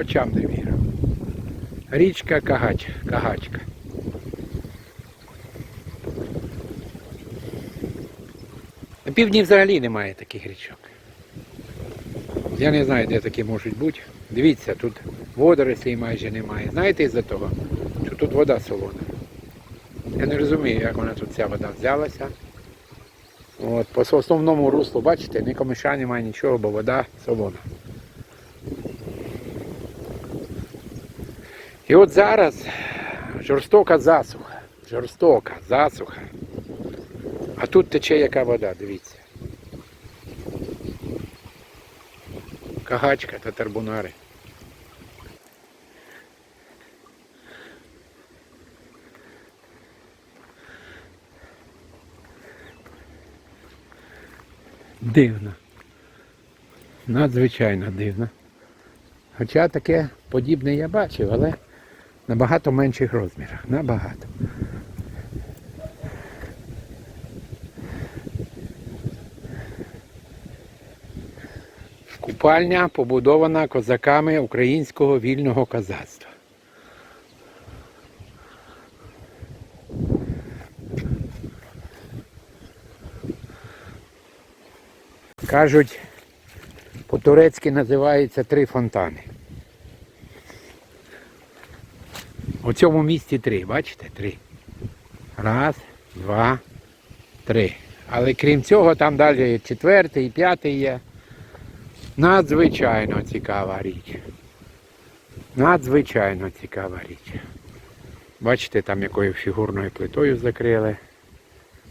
Очам не вірю. Річка Кагач, Кагачка. На півдні взагалі немає таких річок. Я не знаю, де такі можуть бути. Дивіться, тут водорослей майже немає. Знаєте із-за того, що тут вода солона. Я не розумію, як вона тут ця вода взялася. От, по основному руслу, бачите, ні комиша немає нічого, бо вода солона. І от зараз жорстока засуха. Жорстока засуха. А тут тече яка вода, дивіться. Кагачка та тарбунари. Дивно. Надзвичайно дивно. Хоча таке подібне я бачив, але набагато менших розмірах. Набагато. Купальня побудована козаками українського вільного козацтва. Кажуть, по-турецьки називається три фонтани. У цьому місці три, бачите? Три. Раз, два, три. Але крім цього, там далі четвертий п'ятий є. Надзвичайно цікава річ. Надзвичайно цікава річ. Бачите, там якою фігурною плитою закрили.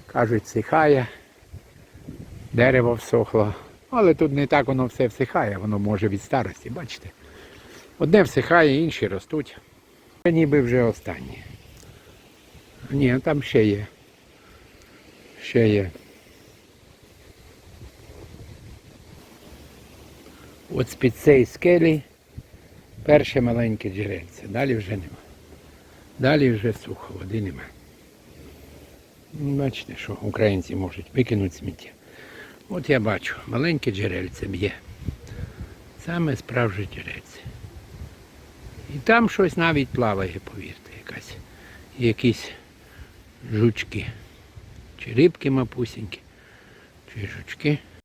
Кажуть, сихає. Дерево всохло. Але тут не так воно все всихає, воно може від старості, бачите. Одне всихає, інші ростуть. Це ніби вже останні. Ні, там ще є. Ще є. От з-під цієї скелі перше маленьке джерельце. Далі вже нема. Далі вже сухо, води нема. Ну, Бачите, що українці можуть викинути сміття. От я бачу, маленьке джерельце б'є. Саме справжнє джерельце. І там щось навіть плаває, повірте, якась. Якісь жучки. Чи рибки мапусінькі, чи жучки.